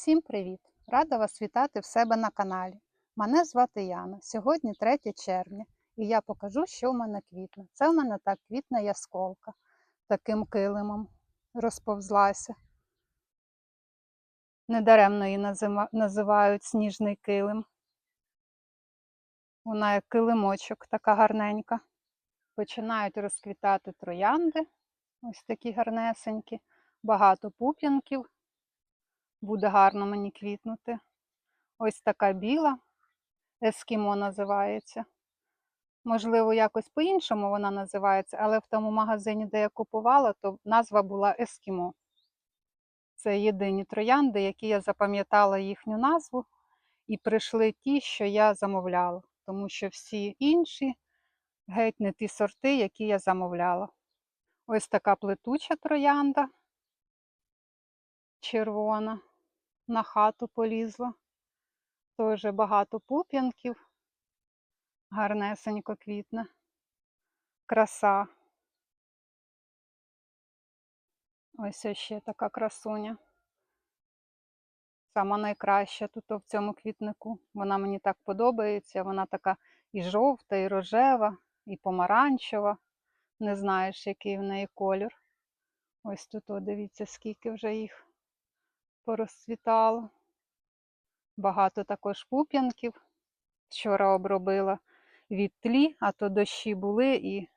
Всім привіт! Рада вас вітати в себе на каналі. Мене звати Яна. Сьогодні 3 червня, і я покажу, що в мене квітне. Це в мене так квітне ясколка, таким килимом розповзлася. Недаремно її називають сніжний килим. Вона як килимочок, така гарненька. Починають розквітати троянди, ось такі гарнесенькі, багато пуп'янків буде гарно мені квітнути. Ось така біла, ескімо називається. Можливо, якось по-іншому вона називається, але в тому магазині, де я купувала, то назва була Ескімо. Це єдині троянди, які я запам'ятала їхню назву, і прийшли ті, що я замовляла, тому що всі інші геть не ті сорти, які я замовляла. Ось така плетуча троянда червона на хату полізла. Теж багато пуп'янків, гарнесенько квітне, краса. Ось ще така красуня. Сама найкраща тут в цьому квітнику. Вона мені так подобається. Вона така і жовта, і рожева, і помаранчева. Не знаєш, який в неї колір. Ось тут, о, дивіться, скільки вже їх порозцвітало. Багато також пуп'янків. Вчора обробила від тлі, а то дощі були і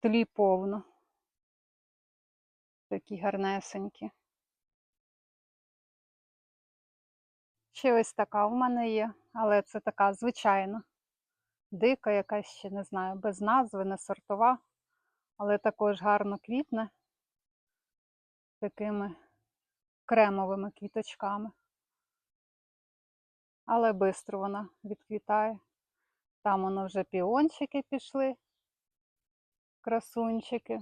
тлі повно. Такі гарнесенькі. Ще ось така в мене є, але це така звичайна, дика, якась ще не знаю, без назви, не сортова, але також гарно квітне такими кремовими квіточками. Але швидко вона відквітає. Там воно вже піончики пішли, красунчики,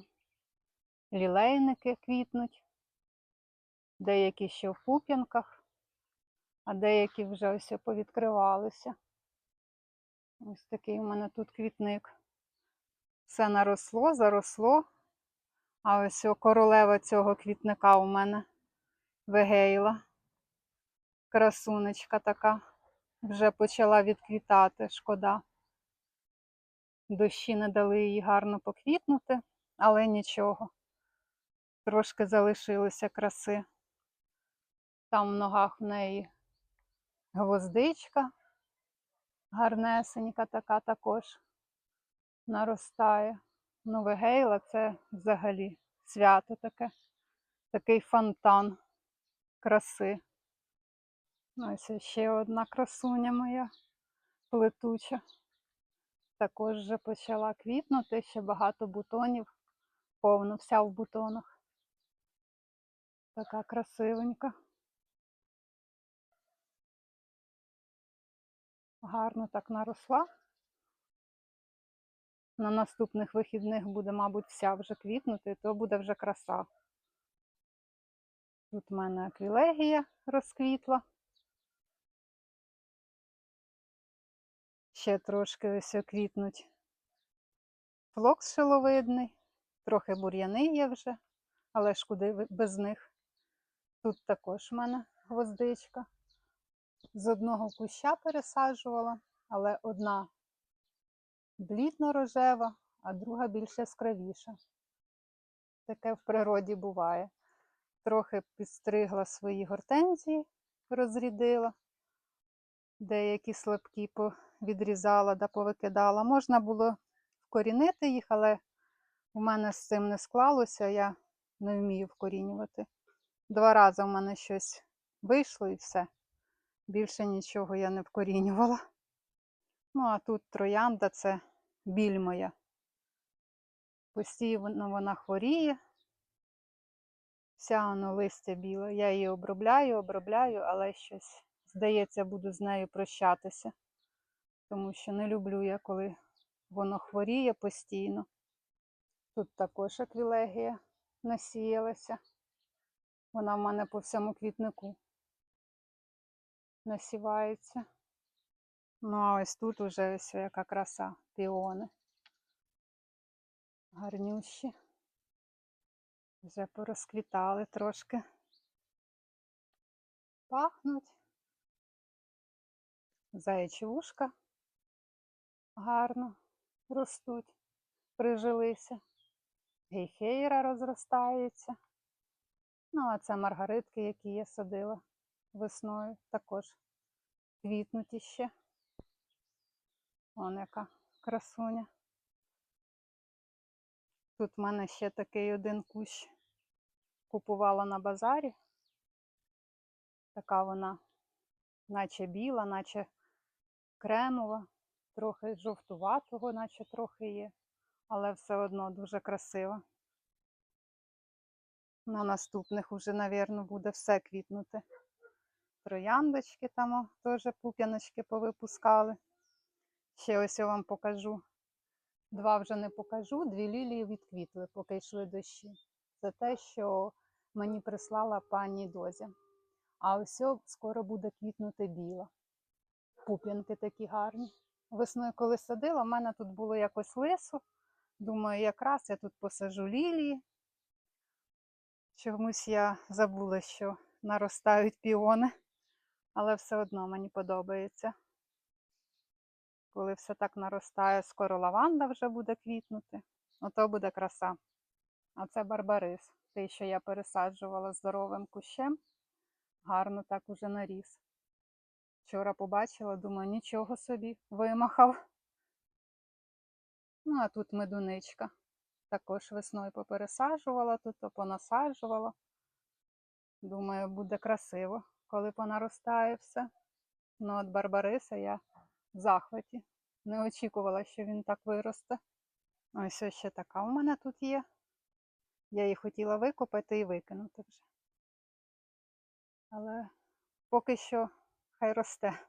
лілейники квітнуть, деякі ще в пуп'янках, а деякі вже ось повідкривалися. Ось такий у мене тут квітник. Все наросло, заросло. А ось королева цього квітника у мене вегейла. Красунечка така. Вже почала відквітати, шкода. Дощі не дали їй гарно поквітнути, але нічого. Трошки залишилося краси. Там в ногах в неї гвоздичка, гарнесенька така також наростає. Ну, вегейла це взагалі свято таке, такий фонтан краси. Ось ще одна красуня моя плетуча. Також вже почала квітнути, ще багато бутонів, повно вся в бутонах. Така красивенька. Гарно так наросла. На наступних вихідних буде, мабуть, вся вже квітнути, то буде вже краса. Тут в мене аквілегія розквітла. Ще трошки ось квітнуть флокс шиловидний, трохи бур'яни є вже, але ж куди без них. Тут також в мене гвоздичка. З одного куща пересаджувала, але одна блідно-рожева, а друга більш яскравіша. Таке в природі буває. Трохи підстригла свої гортензії, розрідила, деякі слабкі відрізала да повикидала. Можна було вкорінити їх, але у мене з цим не склалося, я не вмію вкорінювати. Два рази в мене щось вийшло і все. Більше нічого я не вкорінювала. Ну, а тут троянда це біль моя. Постійно вона хворіє. Вся воно листя біле. Я її обробляю, обробляю, але щось, здається, буду з нею прощатися. Тому що не люблю я, коли воно хворіє постійно. Тут також аквілегія насіялася. Вона в мене по всьому квітнику насівається. Ну, а ось тут уже ось яка краса, піони. Гарнющі. Вже порозквітали трошки. пахнуть. Заячі вушка гарно ростуть, прижилися. Гейхейра розростається. Ну, а це маргаритки, які я садила весною, також квітнуть іще. Вон яка красуня. Тут в мене ще такий один кущ купувала на базарі. Така вона, наче біла, наче кремова, трохи жовтуватого, наче трохи є, але все одно дуже красива. На наступних уже, мабуть, буде все квітнути. Трояндочки там теж пуп'яночки повипускали. Ще ось я вам покажу. Два вже не покажу, дві лілії відквітли, поки йшли дощі. Це те, що мені прислала пані Дозі. А ось скоро буде квітнути біла. Пуп'янки такі гарні. Весною, коли садила, в мене тут було якось лисо. Думаю, якраз я тут посажу лілії. Чомусь я забула, що наростають піони, але все одно мені подобається. Коли все так наростає, скоро лаванда вже буде квітнути, ото буде краса. А це барбарис, той, що я пересаджувала здоровим кущем, гарно так уже наріс. Вчора побачила, думаю, нічого собі вимахав. Ну, а тут медуничка. Також весною попересаджувала тут, понасаджувала. Думаю, буде красиво, коли понаростає все. Ну, от Барбариса я в захваті. Не очікувала, що він так виросте. Ось ось ще така у мене тут є. Я її хотіла викопати і викинути вже. Але поки що хай росте.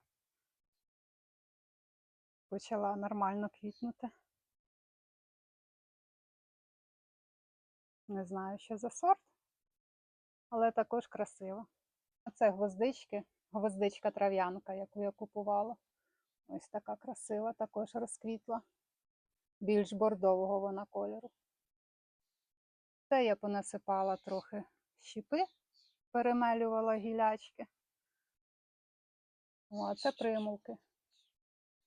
Почала нормально квітнути. Не знаю, що за сорт, але також красиво. Це гвоздички, гвоздичка трав'янка, яку я купувала. Ось така красива, також розквітла. Більш бордового вона кольору. Це я понасипала трохи щіпи, перемелювала гілячки. О, це примулки.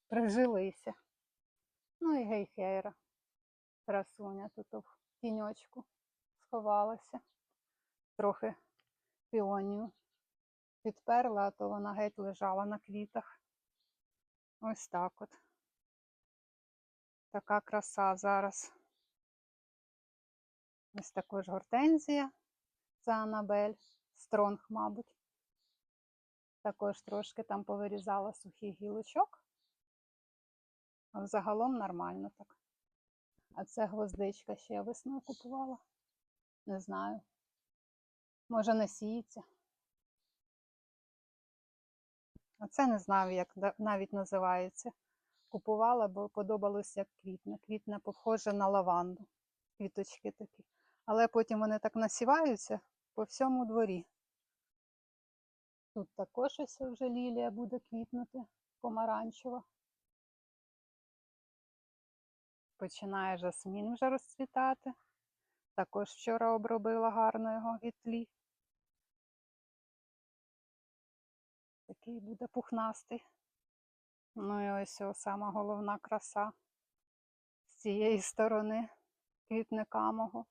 Прижилися. Ну і гейхейра. Красуня тут в тіньочку сховалася. Трохи піонію підперла, а то вона геть лежала на квітах. Ось так от. Така краса зараз. Ось також гортензія. Це Анабель. Стронг, мабуть. Також трошки там повирізала сухих гілочок. А взагалом нормально так. А це гвоздичка ще я весною купувала. Не знаю. Може не сіється. А це не знаю, як навіть називається. Купувала, бо подобалося, як квітне. Квітне похоже на лаванду. Квіточки такі. Але потім вони так насіваються по всьому дворі. Тут також ось вже лілія буде квітнути, помаранчева. Починає жасмін вже розцвітати. Також вчора обробила гарно його від тлі. Такий буде пухнастий. Ну і ось сама головна краса з цієї сторони квітника мого.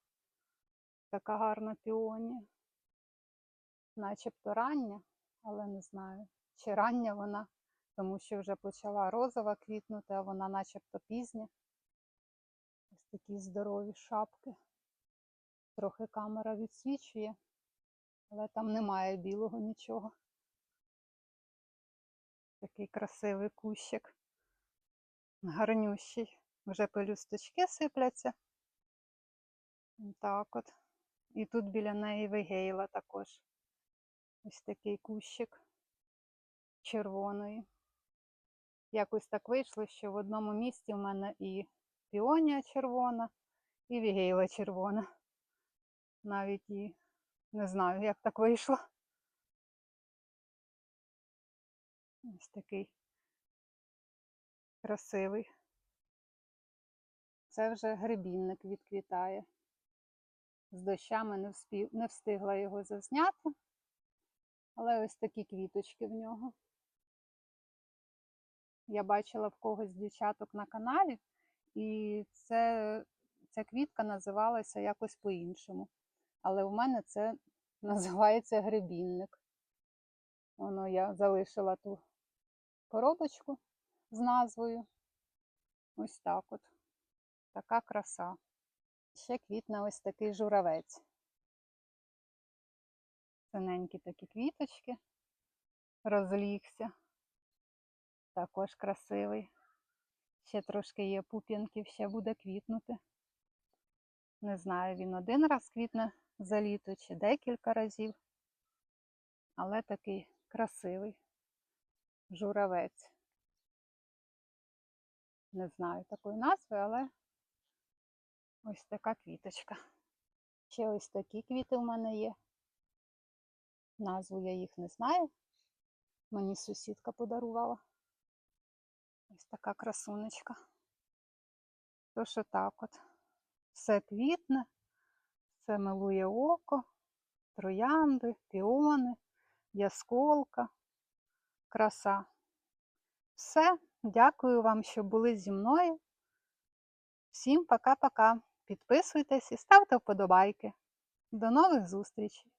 Така гарна піонія. Начебто рання, але не знаю, чи рання вона, тому що вже почала розова квітнути, а вона начебто пізня. Ось такі здорові шапки. Трохи камера відсвічує, але там немає білого нічого. Такий красивий кущик. Гарнющий. Вже пелюсточки сипляться. Так от. І тут біля неї вигейла також. Ось такий кущик червоної. Якось так вийшло, що в одному місці в мене і піонія червона, і вігейла червона. Навіть і не знаю, як так вийшло. Ось такий красивий. Це вже грибінник відквітає. З дощами не, вспів, не встигла його зазняти. Але ось такі квіточки в нього. Я бачила в когось дівчаток на каналі, і це, ця квітка називалася якось по-іншому. Але в мене це називається гребінник. Воно я залишила ту коробочку з назвою. Ось так от. Така краса. Ще квітне ось такий журавець. Синенькі такі квіточки. Розлігся. Також красивий. Ще трошки є пуп'янків, ще буде квітнути. Не знаю, він один раз квітне за літо чи декілька разів. Але такий красивий журавець. Не знаю такої назви, але ось така квіточка. Ще ось такі квіти в мене є. Назву я їх не знаю. Мені сусідка подарувала. Ось така красунечка. Тож отак от. Все квітне, все милує око, троянди, піони, ясколка, краса. Все, дякую вам, що були зі мною. Всім пока-пока. Підписуйтесь і ставте вподобайки. До нових зустрічей!